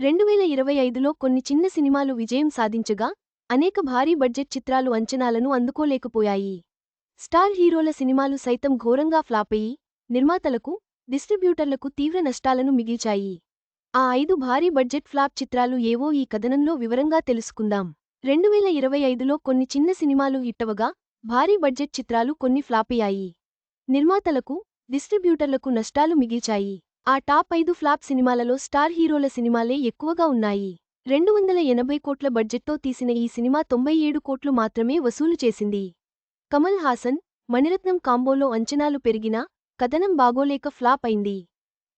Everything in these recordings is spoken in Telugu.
రెండువేల ఇరవై ఐదులో కొన్ని చిన్న సినిమాలు విజయం సాధించగా అనేక భారీ బడ్జెట్ చిత్రాలు అంచనాలను అందుకోలేకపోయాయి. స్టార్ హీరోల సినిమాలు సైతం ఘోరంగా ఫ్లాపయ్యి నిర్మాతలకు డిస్ట్రిబ్యూటర్లకు తీవ్ర నష్టాలను మిగిల్చాయి. ఆ ఐదు భారీ బడ్జెట్ ఫ్లాప్ చిత్రాలు ఏవో ఈ కథనంలో వివరంగా తెలుసుకుందాం. రెండువేల ఇరవై ఐదులో కొన్ని చిన్న సినిమాలు హిట్టవగా భారీ బడ్జెట్ చిత్రాలు కొన్ని ఫ్లాపయ్యాయి నిర్మాతలకు డిస్ట్రిబ్యూటర్లకు నష్టాలు మిగిల్చాయి. ఆ టాప్ ఐదు ఫ్లాప్ సినిమాలలో స్టార్ హీరోల సినిమాలే ఎక్కువగా ఉన్నాయి. రెండు వందల ఎనభై కోట్ల బడ్జెట్తో తీసిన ఈ సినిమా తొంభై ఏడు కోట్లు మాత్రమే వసూలు చేసింది. కమల్ హాసన్ మణిరత్నం కాంబోలో అంచనాలు పెరిగినా కథనం బాగోలేక ఫ్లాప్ అయింది.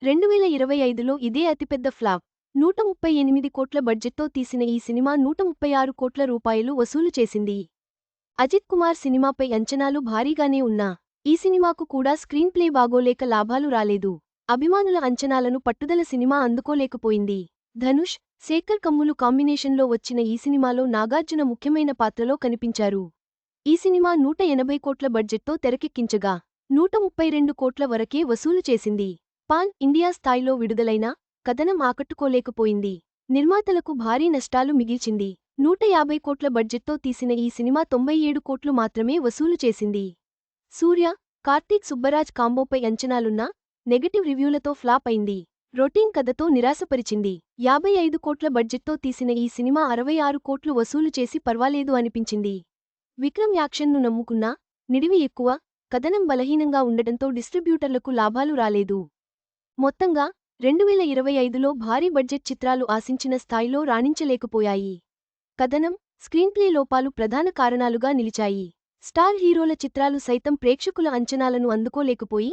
రెండువేల ఇరవై ఐదులో ఇదే అతిపెద్ద ఫ్లాప్. నూట ముప్పై ఎనిమిది కోట్ల బడ్జెట్తో తీసిన ఈ సినిమా నూట ముప్పై ఆరు కోట్ల రూపాయలు వసూలు చేసింది. అజిత్ కుమార్ సినిమాపై అంచనాలు భారీగానే ఉన్నా ఈ సినిమాకు కూడా స్క్రీన్ ప్లే బాగోలేక లాభాలు రాలేదు. అభిమానుల అంచనాలను పట్టుదల సినిమా అందుకోలేకపోయింది. ధనుష్ శేఖర్ కమ్ములు కాంబినేషన్లో వచ్చిన ఈ సినిమాలో నాగార్జున ముఖ్యమైన పాత్రలో కనిపించారు. ఈ సినిమా నూట ఎనభై కోట్ల బడ్జెట్తో తెరకెక్కించగా నూట ముప్పై రెండు కోట్ల వరకే వసూలు చేసింది. పాన్ ఇండియా స్థాయిలో విడుదలైన కథనం ఆకట్టుకోలేకపోయింది. నిర్మాతలకు భారీ నష్టాలు మిగిల్చింది. నూట యాభై కోట్ల బడ్జెట్తో తీసిన ఈ సినిమా తొంభై ఏడు కోట్లు మాత్రమే వసూలు చేసింది. సూర్య కార్తీక్ సుబ్బరాజ్ కాంబోపై అంచనాలున్నా నెగటివ్ రివ్యూలతో ఫ్లాప్ అయింది. రొటీన్ కథతో నిరాశపరిచింది. యాభై ఐదు కోట్ల బడ్జెట్తో తీసిన ఈ సినిమా అరవై ఆరు కోట్లు వసూలు చేసి పర్వాలేదు అనిపించింది. విక్రమ్ యాక్షన్ను నమ్ముకున్నా నిడివి ఎక్కువ కథనం బలహీనంగా ఉండటంతో డిస్ట్రిబ్యూటర్లకు లాభాలు రాలేదు. మొత్తంగా రెండువేల ఇరవై ఐదులో భారీ బడ్జెట్ చిత్రాలు ఆశించిన స్థాయిలో రాణించలేకపోయాయి. కథనం స్క్రీన్ప్లే లోపాలు ప్రధాన కారణాలుగా నిలిచాయి. స్టార్ హీరోల చిత్రాలు సైతం ప్రేక్షకుల అంచనాలను అందుకోలేకపోయి